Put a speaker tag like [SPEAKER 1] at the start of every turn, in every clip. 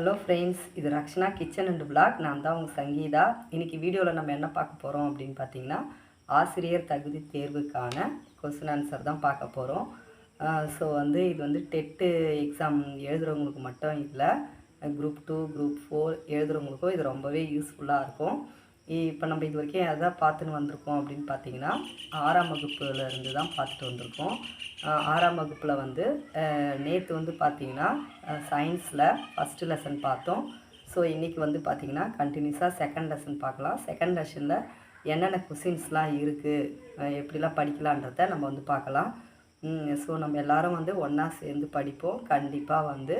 [SPEAKER 1] Hello friends இது Rakshana kitchen and black நான் தான் உங்கள் சங்கீதா. இன்றைக்கி வீடியோவில் நம்ம என்ன பார்க்க போகிறோம் அப்படின்னு பார்த்தீங்கன்னா ஆசிரியர் தகுதி தேர்வுக்கான கொஸ்டின் ஆன்சர் தான் பார்க்க போகிறோம் ஸோ வந்து இது வந்து டெட்டு எக்ஸாம் எழுதுகிறவங்களுக்கு மட்டும் இல்லை குரூப் டூ குரூப் ஃபோர் எழுதுகிறவங்களுக்கும் இது ரொம்பவே யூஸ்ஃபுல்லாக இருக்கும். இப்போ நம்ம இது வரைக்கும் எதை பார்த்துன்னு வந்திருக்கோம் அப்படின்னு பார்த்தீங்கன்னா ஆறாம் வகுப்பில் இருந்து தான் பார்த்துட்டு வந்திருக்கோம். ஆறாம் வகுப்பில் வந்து நேற்று வந்து பார்த்தீங்கன்னா சயின்ஸில் ஃபஸ்ட்டு லெசன் பார்த்தோம். ஸோ இன்றைக்கி வந்து பார்த்திங்கன்னா கண்டினியூஸாக செகண்ட் லெசன் பார்க்கலாம். செகண்ட் லெசனில் என்னென்ன கொஷின்ஸ்லாம் இருக்குது எப்படிலாம் படிக்கலான்றத நம்ம வந்து பார்க்கலாம். ஸோ நம்ம எல்லாரும் வந்து ஒன்றா சேர்ந்து படிப்போம். கண்டிப்பாக வந்து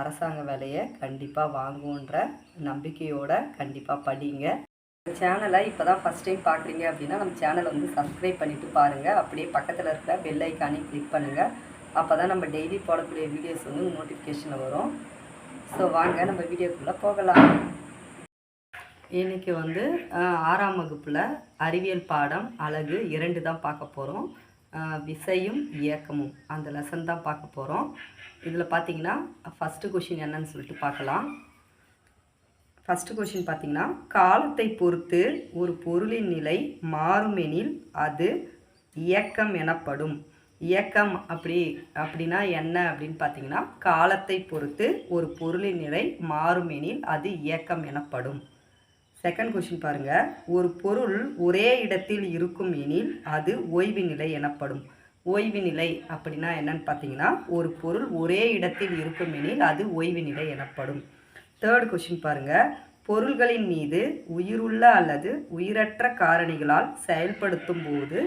[SPEAKER 1] அரசாங்க வேலையை கண்டிப்பாக வாங்குன்ற நம்பிக்கையோடு கண்டிப்பாக படிங்க. சேனலை இப்போ தான் ஃபஸ்ட் டைம் பார்க்குறீங்க அப்படின்னா நம்ம சேனலை வந்து சப்ஸ்கிரைப் பண்ணிவிட்டு பாருங்கள் அப்படியே பக்கத்தில் இருக்கிற பெல் ஐக்கானே கிளிக் பண்ணுங்கள் அப்போ தான் நம்ம டெய்லி போடக்கூடிய வீடியோஸ் வந்து நோட்டிஃபிகேஷனில் வரும். ஸோ வாங்க நம்ம வீடியோக்குள்ளே போகலாம். இன்றைக்கி வந்து ஆறாம் வகுப்பில் அறிவியல் பாடம் அழகு இரண்டு தான் பார்க்க போகிறோம் விசையும் இயக்கமும் அந்த லெசன் தான் பார்க்க போகிறோம் இதில் பார்த்தீங்கன்னா ஃபஸ்ட்டு கொஷின் என்னன்னு சொல்லிட்டு பார்க்கலாம். ஃபஸ்ட்டு கொஷின் பார்த்தீங்கன்னா காலத்தை பொறுத்து ஒரு பொருளின் நிலை மாறுமெனில் அது இயக்கம் எனப்படும். இயக்கம் அப்படி அப்படின்னா என்ன அப்படின்னு பார்த்தீங்கன்னா காலத்தை பொறுத்து ஒரு பொருளின் நிலை மாறுமெனில் அது இயக்கம் எனப்படும். செகண்ட் கொஷின் பாருங்க. ஒரு பொருள் ஒரே இடத்தில் இருக்கும் எனில் அது ஓய்வு நிலை எனப்படும். ஓய்வு நிலை அப்படின்னா என்னன்னு பார்த்தீங்கன்னா ஒரு பொருள் ஒரே இடத்தில் இருக்கும் எனில் அது ஓய்வு நிலை எனப்படும். தேர்ட் கொஷின் பாருங்கள் பொருள்களின் மீது உயிருள்ள அல்லது உயிரற்ற காரணிகளால் செயல்படுத்தும் போது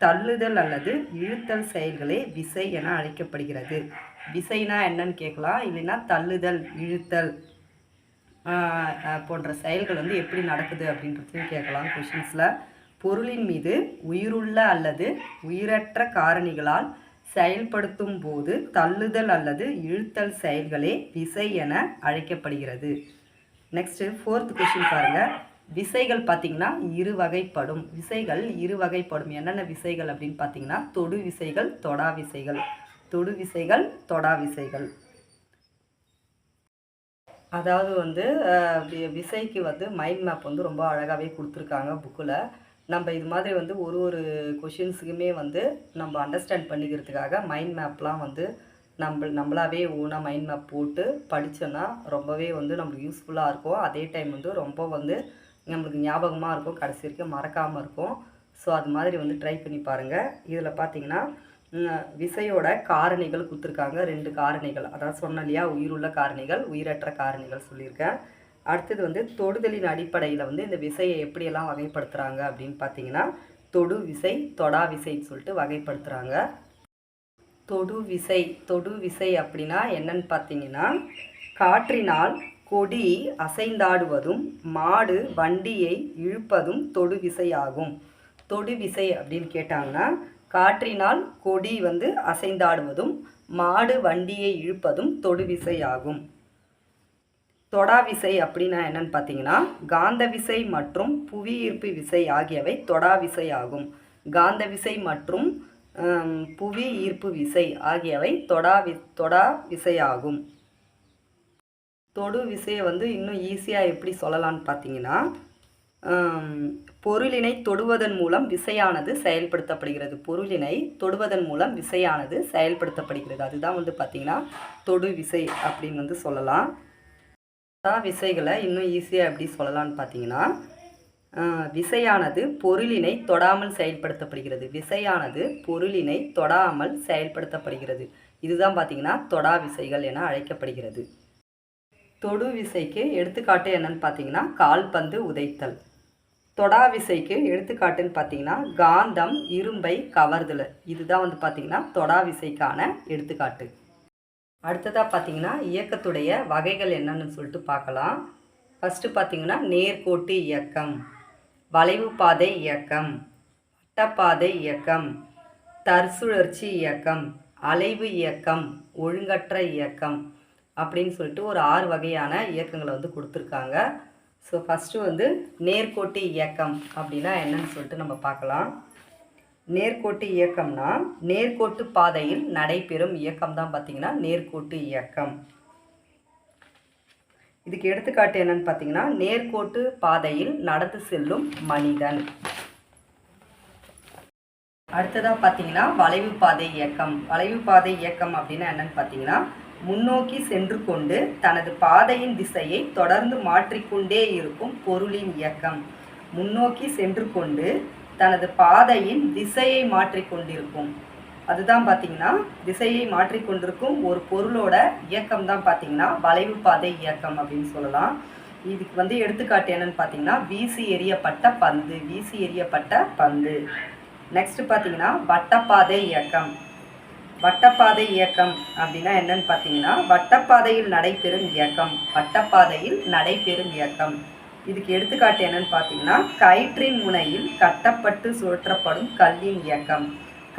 [SPEAKER 1] தள்ளுதல் அல்லது இழுத்தல் செயல்களே விசை என அழைக்கப்படுகிறது. விசைனா என்னன்னு கேட்கலாம். இல்லைன்னா தள்ளுதல் இழுத்தல் போன்ற செயல்கள் வந்து எப்படி நடக்குது அப்படின்றதையும் கேட்கலாம் கொஷின்ஸில் பொருளின் மீது உயிருள்ள அல்லது உயிரற்ற காரணிகளால் செயல்படுத்தும் போது தள்ளுதல் அல்லது இழுத்தல் செயல்களே விசை என அழைக்கப்படுகிறது. நெக்ஸ்ட்டு ஃபோர்த் கொஷின் பாருங்கள் விசைகள் பார்த்திங்கன்னா இரு வகைப்படும் விசைகள் இரு வகைப்படும் என்னென்ன விசைகள் அப்படின்னு பார்த்தீங்கன்னா தொடு விசைகள் தொடா விசைகள். தொடு விசைகள் தொடா விசைகள். அதாவது வந்து விசைக்கு வந்து மைண்ட் மேப் வந்து ரொம்ப அழகாகவே கொடுத்துருக்காங்க புக்கில் நம்ம இது மாதிரி வந்து ஒரு ஒரு கொஷின்ஸுக்குமே வந்து நம்ம அண்டர்ஸ்டாண்ட் பண்ணிக்கிறதுக்காக மைண்ட் மேப்லாம் வந்து நம்ம நம்மளாவே ஓனாக மைண்ட் மேப் போட்டு படித்தோன்னா ரொம்பவே வந்து நம்மளுக்கு யூஸ்ஃபுல்லாக இருக்கும். அதே டைம் வந்து ரொம்ப வந்து நம்மளுக்கு ஞாபகமாக இருக்கும். கடைசி வரைக்கும் மறக்காமல் இருக்கும். ஸோ அது மாதிரி வந்து ட்ரை பண்ணி பாருங்கள் இதில் பார்த்தீங்கன்னா விசையோட காரணிகள் கொடுத்துருக்காங்க. ரெண்டு காரணிகள். அதாவது சொன்ன இல்லையா? உயிருள்ள காரணிகள் உயிரற்ற காரணிகள் சொல்லியிருக்கேன். அடுத்தது வந்து தொடுதலின் அடிப்படையில் வந்து இந்த விசையை எப்படியெல்லாம் வகைப்படுத்துகிறாங்க அப்படின்னு பார்த்தீங்கன்னா தொடு விசை தொடா விசைன்னு சொல்லிட்டு வகைப்படுத்துகிறாங்க தொடு விசை தொடு விசை அப்படின்னா என்னன்னு பார்த்தீங்கன்னா காற்றினால் கொடி அசைந்தாடுவதும் மாடு வண்டியை இழுப்பதும் தொடு விசையாகும் தொடு விசை அப்படின்னு கேட்டாங்கன்னா காற்றினால் கொடி வந்து அசைந்தாடுவதும் மாடு வண்டியை இழுப்பதும் தொடு விசையாகும் தொடா விசை அப்படின்னா என்னன்னு பார்த்தீங்கன்னா காந்த விசை மற்றும் புவி ஈர்ப்பு விசை ஆகியவை தொடா விசை ஆகும் காந்த விசை மற்றும் புவி ஈர்ப்பு விசை ஆகியவை தொடா வி தொடா விசையாகும் தொடு விசையை வந்து இன்னும் ஈஸியாக எப்படி சொல்லலாம்னு பார்த்தீங்கன்னா பொருளினை தொடுவதன் மூலம் விசையானது செயல்படுத்தப்படுகிறது. பொருளினை தொடுவதன் மூலம் விசையானது செயல்படுத்தப்படுகிறது. அதுதான் வந்து பார்த்தீங்கன்னா தொடு விசை அப்படின்னு வந்து சொல்லலாம். தான் விசைகளை இன்னும் ஈஸியாக எப்படி சொல்லலாம்னு பார்த்தீங்கன்னா விசையானது பொருளினை தொடாமல் செயல்படுத்தப்படுகிறது. விசையானது பொருளினை தொடாமல் செயல்படுத்தப்படுகிறது. இதுதான் பார்த்தீங்கன்னா தொடா விசைகள் என அழைக்கப்படுகிறது. தொடு விசைக்கு எடுத்துக்காட்டு என்னன்னு பார்த்தீங்கன்னா கால்பந்து உதைத்தல். தொடா விசைக்கு எடுத்துக்காட்டுன்னு பார்த்தீங்கன்னா காந்தம் இரும்பை கவர்தல். இதுதான் வந்து பார்த்தீங்கன்னா தொடா விசைக்கான எடுத்துக்காட்டு. அடுத்ததாக பார்த்தீங்கன்னா இயக்கத்துடைய வகைகள் என்னன்னு சொல்லிட்டு பார்க்கலாம். ஃபஸ்ட்டு பார்த்தீங்கன்னா நேர்கோட்டு இயக்கம் வளைவு பாதை இயக்கம் வட்டப்பாதை இயக்கம் தற்சுழற்சி இயக்கம் அலைவு இயக்கம் ஒழுங்கற்ற இயக்கம் அப்படின்னு சொல்லிட்டு ஒரு ஆறு வகையான இயக்கங்களை வந்து கொடுத்துருக்காங்க. ஸோ ஃபஸ்ட்டு வந்து நேர்கோட்டு இயக்கம் அப்படின்னா என்னன்னு சொல்லிட்டு நம்ம பார்க்கலாம். நேர்கோட்டு இயக்கம்னா நேர்கோட்டு பாதையில் நடைபெறும் இயக்கம் தான் பார்த்தீங்கன்னா நேர்கோட்டு இயக்கம். இதுக்கு எடுத்துக்காட்டு என்னன்னு பார்த்தீங்கன்னா நேர்கோட்டு பாதையில் நடந்து செல்லும் மனிதன். அடுத்ததாக பார்த்தீங்கன்னா வளைவு பாதை இயக்கம். வளைவு பாதை இயக்கம் அப்படின்னா என்னன்னு பார்த்தீங்கன்னா முன்னோக்கி சென்று கொண்டு தனது பாதையின் திசையை தொடர்ந்து மாற்றிக்கொண்டே இருக்கும் பொருளின் இயக்கம். முன்னோக்கி சென்று கொண்டு தனது பாதையின் திசையை மாற்றிக்கொண்டிருக்கும் அதுதான் பார்த்தீங்கன்னா திசையை மாற்றிக்கொண்டிருக்கும் ஒரு பொருளோட இயக்கம் தான் பார்த்தீங்கன்னா வளைவு பாதை இயக்கம் அப்படின்னு சொல்லலாம். இதுக்கு வந்து எடுத்துக்காட்டு என்னன்னு பார்த்தீங்கன்னா வீசி எறியப்பட்ட பந்து வீசி எறியப்பட்ட பந்து. நெக்ஸ்ட் பார்த்தீங்கன்னா வட்டப்பாதை இயக்கம். வட்டப்பாதை இயக்கம் அப்படின்னா என்னன்னு பார்த்தீங்கன்னா வட்டப்பாதையில் நடைபெறும் இயக்கம். வட்டப்பாதையில் நடைபெறும் இயக்கம். இதுக்கு எடுத்துக்காட்டு என்னன்னு பார்த்தீங்கன்னா கயிற்றின் முனையில் கட்டப்பட்டு சுழற்றப்படும் கல்லின் இயக்கம்.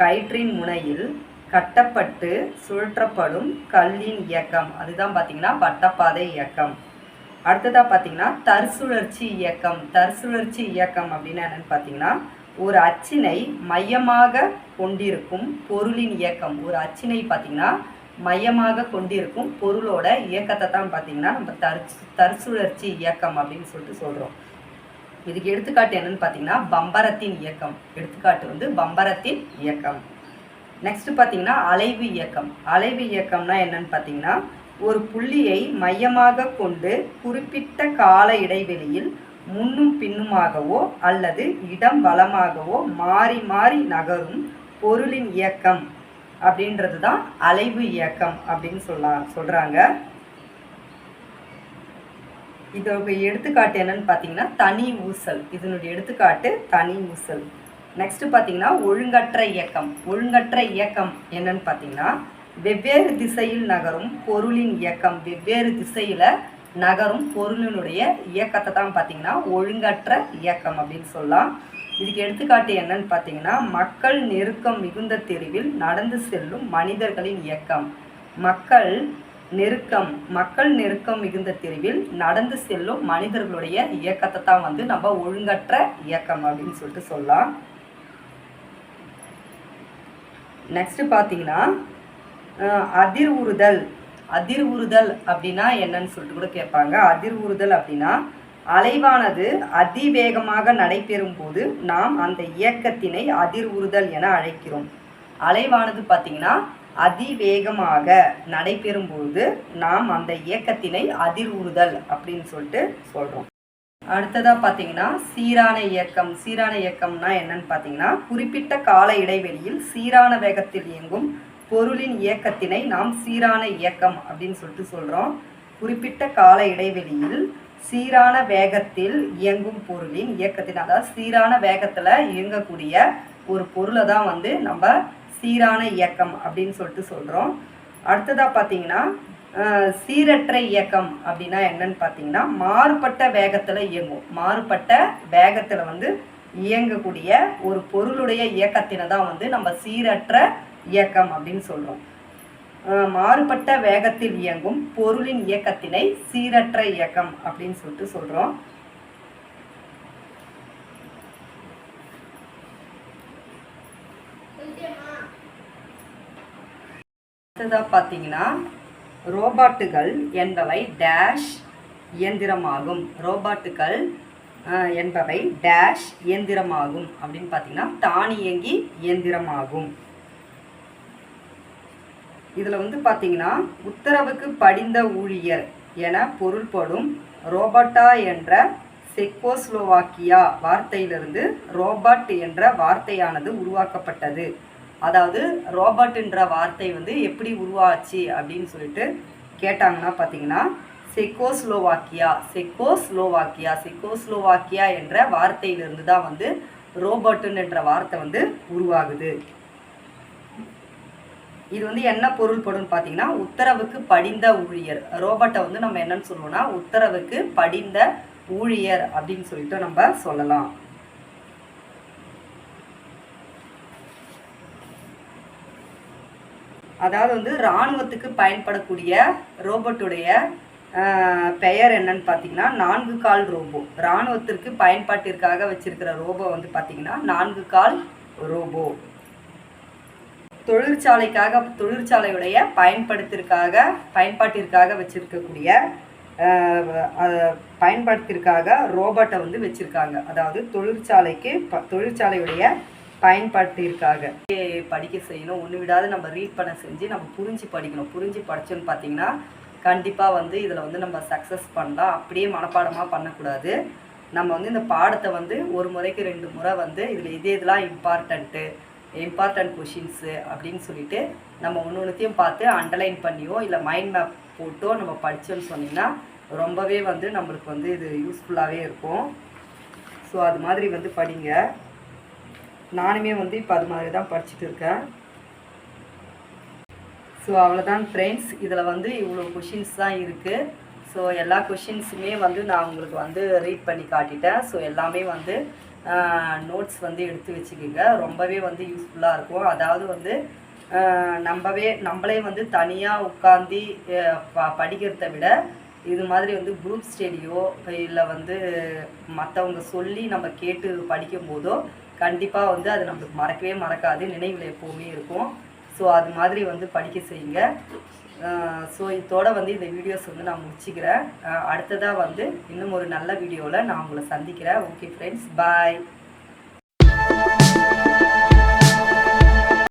[SPEAKER 1] கயிற்றின் முனையில் கட்டப்பட்டு சுழற்றப்படும் கல்லின் இயக்கம். அதுதான் பார்த்தீங்கன்னா வட்டப்பாதை இயக்கம். அடுத்ததாக பார்த்தீங்கன்னா தற்சுழற்சி இயக்கம். தற்சுழற்சி இயக்கம் அப்படின்னா என்னன்னு பார்த்தீங்கன்னா ஒரு அச்சினை மையமாக கொண்டிருக்கும் பொருளின் இயக்கம். ஒரு அச்சினை பார்த்தீங்கன்னா மையமாக கொண்டிருக்கும் பொருளோட இயக்கத்தை தான் பார்த்தீங்கன்னா நம்ம தற்சு தற்சுழற்சி இயக்கம் அப்படின்னு சொல்லிட்டு சொல்கிறோம் இதுக்கு எடுத்துக்காட்டு என்னன்னு பார்த்தீங்கன்னா பம்பரத்தின் இயக்கம். எடுத்துக்காட்டு வந்து பம்பரத்தின் இயக்கம். நெக்ஸ்ட் பார்த்தீங்கன்னா அலைவு இயக்கம். அலைவு இயக்கம்னா என்னன்னு பார்த்தீங்கன்னா ஒரு புள்ளியை மையமாக கொண்டு குறிப்பிட்ட கால இடைவெளியில் முன்னும் பின்னுமாகவோ அல்லது இடம் வளமாகவோ மாறி மாறி நகரும் பொருளின் இயக்கம். அப்படின்றது தான் அலைவு இயக்கம் அப்படின்னு சொல்ல சொல்கிறாங்க இதோட எடுத்துக்காட்டு என்னன்னு பார்த்தீங்கன்னா தனி ஊசல். இதனுடைய எடுத்துக்காட்டு தனி ஊசல். நெக்ஸ்ட் பார்த்தீங்கன்னா ஒழுங்கற்ற இயக்கம். ஒழுங்கற்ற இயக்கம் என்னன்னு பார்த்தீங்கன்னா வெவ்வேறு திசையில் நகரும் பொருளின் இயக்கம். வெவ்வேறு திசையில் நகரும் பொருளினுடைய இயக்கத்தை தான் பார்த்தீங்கன்னா ஒழுங்கற்ற இயக்கம் அப்படின்னு சொல்லலாம். இதுக்கு எடுத்துக்காட்டு என்னன்னு பார்த்தீங்கன்னா மக்கள் நெருக்கம் மிகுந்த தெருவில் நடந்து செல்லும் மனிதர்களின் இயக்கம். மக்கள் நெருக்கம் மக்கள் நெருக்கம் மிகுந்த தெருவில் நடந்து செல்லும் மனிதர்களுடைய இயக்கத்தை தான் வந்து நம்ம ஒழுங்கற்ற இயக்கம் அப்படின்னு சொல்லிட்டு சொல்லலாம். நெக்ஸ்ட் பார்த்தீங்கன்னா அஹ், அதிர் உறுதல் அதிர் உறுதல் அப்படின்னா என்னன்னு சொல்லிட்டு கூட கேட்பாங்க. அதிர் உறுதல் அப்படின்னா அலைவானது அதிவேகமாக நடைபெறும் போது நாம் அந்த இயக்கத்தினை அதிர்வுறுதல் என அழைக்கிறோம். அலைவானது பார்த்தீங்கன்னா அதிவேகமாக நடைபெறும் பொழுது நாம் அந்த இயக்கத்தினை அதிர்வுறுதல் அப்படின்னு சொல்லிட்டு சொல்கிறோம் அடுத்ததாக பார்த்தீங்கன்னா சீரான இயக்கம். சீரான இயக்கம்னா என்னன்னு பார்த்தீங்கன்னா குறிப்பிட்ட கால இடைவெளியில் சீரான வேகத்தில் இயங்கும் பொருளின் இயக்கத்தினை நாம் சீரான இயக்கம் அப்படின்னு சொல்லிட்டு சொல்கிறோம் குறிப்பிட்ட கால இடைவெளியில் சீரான வேகத்தில் இயங்கும் பொருளின் இயக்கத்தின் அதாவது சீரான வேகத்தில் இயங்கக்கூடிய ஒரு பொருளை தான் வந்து நம்ம சீரான இயக்கம் அப்படின்னு சொல்லிட்டு சொல்கிறோம் அடுத்ததாக பார்த்தீங்கன்னா சீரற்ற இயக்கம் அப்படின்னா என்னன்னு பார்த்தீங்கன்னா மாறுபட்ட வேகத்தில் இயங்கும். மாறுபட்ட வேகத்தில் வந்து இயங்கக்கூடிய ஒரு பொருளுடைய இயக்கத்தினை தான் வந்து நம்ம சீரற்ற இயக்கம் அப்படின்னு சொல்கிறோம் மாறுபட்ட வேகத்தில் இயங்கும் பொருளின் இயக்கத்தினை சீரற்ற இயக்கம் அப்படின்னு சொல்லிட்டு சொல்கிறோம் அடுத்ததாக பார்த்தீங்கன்னா ரோபாட்டுகள் என்பவை டேஷ் இயந்திரமாகும். ரோபாட்டுகள் என்பவை டேஷ் இயந்திரமாகும் அப்படின்னு பார்த்தீங்கன்னா தானியங்கி இயந்திரமாகும். இதில் வந்து பார்த்தீங்கன்னா உத்தரவுக்கு படிந்த ஊழியர் என பொருள்படும் ரோபோட்டா என்ற செக்கோஸ்லோவாக்கியா வார்த்தையிலிருந்து ரோபோட் என்ற வார்த்தையானது உருவாக்கப்பட்டது. அதாவது ரோபோட்ன்ற வார்த்தை வந்து எப்படி உருவாச்சு அப்படின்னு சொல்லிட்டு கேட்டாங்கன்னா பார்த்தீங்கன்னா செக்கோஸ்லோவாக்கியா செக்கோஸ்லோவாக்கியா செக்கோஸ்லோவாக்கியா என்ற வார்த்தையிலிருந்து தான் வந்து ரோபோட்டுன்ற வார்த்தை வந்து உருவாகுது. இது வந்து என்ன பொருள்படும் பார்த்தீங்கன்னா உத்தரவுக்கு படிந்த ஊழியர். ரோபோட்டை வந்து நம்ம என்னன்னு சொல்லுவோம்னா உத்தரவுக்கு படிந்த ஊழியர் அப்படின்னு சொல்லிட்டு நம்ம சொல்லலாம். அதாவது வந்து இராணுவத்துக்கு பயன்படக்கூடிய ரோபோட்டுடைய ஆஹ், பெயர் என்னன்னு பார்த்தீங்கன்னா நான்கு கால் ரோபோ. இராணுவத்திற்கு பயன்பாட்டிற்காக வச்சிருக்கிற ரோபோ வந்து பார்த்தீங்கன்னா நான்கு கால் ரோபோ. தொழிற்சாலைக்காக தொழிற்சாலையுடைய பயன்படுத்திற்காக பயன்பாட்டிற்காக வச்சிருக்கக்கூடிய பயன்படுத்திற்காக ரோபோட்டை வந்து வச்சுருக்காங்க. அதாவது தொழிற்சாலைக்கு ப தொழிற்சாலையுடைய பயன்பாட்டிற்காக. படிக்க செய்யணும் ஒன்று விடாது நம்ம ரீட் பண்ண செஞ்சு நம்ம புரிஞ்சு படிக்கணும். புரிஞ்சு படிச்சோன்னு பார்த்தீங்கன்னா கண்டிப்பாக வந்து இதில் வந்து நம்ம சக்ஸஸ் பண்ணலாம். அப்படியே மனப்பாடமாக பண்ணக்கூடாது. நம்ம வந்து இந்த பாடத்தை வந்து ஒரு முறைக்கு ரெண்டு முறை வந்து இதில் எது இதெல்லாம் இம்பார்ட்டண்ட்டு இம்பார்ட்டன்ட் கொஷின்ஸு அப்படின்னு சொல்லிட்டு நம்ம ஒன்று ஒன்றுத்தையும் பார்த்து அண்டர்லைன் பண்ணியோ இல்லை மைண்ட் மேப் போட்டோ நம்ம படித்தோன்னு சொன்னிங்கன்னா ரொம்பவே வந்து நம்மளுக்கு வந்து இது யூஸ்ஃபுல்லாகவே இருக்கும். ஸோ அது மாதிரி வந்து படிங்க. நானுமே வந்து இப்போ அது மாதிரி தான் படிச்சுட்டு இருக்கேன். ஸோ அவ்வளோதான் ஃப்ரெண்ட்ஸ் இதில் வந்து இவ்வளோ கொஷின்ஸ் தான் இருக்குது ஸோ எல்லா கொஷின்ஸுமே வந்து நான் உங்களுக்கு வந்து ரீட் பண்ணி காட்டிட்டேன். ஸோ எல்லாமே வந்து நோட்ஸ் வந்து எடுத்து வச்சுக்கோங்க. ரொம்பவே வந்து யூஸ்ஃபுல்லாக இருக்கும். அதாவது வந்து நம்மவே நம்மளே வந்து தனியாக உட்காந்து ப படிக்கிறத விட இது மாதிரி வந்து குரூப் ஸ்டடியோ இல்லை வந்து மற்றவங்க சொல்லி நம்ம கேட்டு படிக்கும் போதோ கண்டிப்பாக வந்து அது நம்மளுக்கு மறக்கவே மறக்காது. நினைவில் எப்போவுமே இருக்கும். ஸோ அது மாதிரி வந்து படிக்க செய்யுங்க. ஸோ இதோட வந்து இந்த வீடியோஸ் வந்து நான் முடிச்சுக்கிறேன். அடுத்ததாக வந்து இன்னும் ஒரு நல்ல வீடியோவில் நான் உங்களை சந்திக்கிறேன். Okay friends bye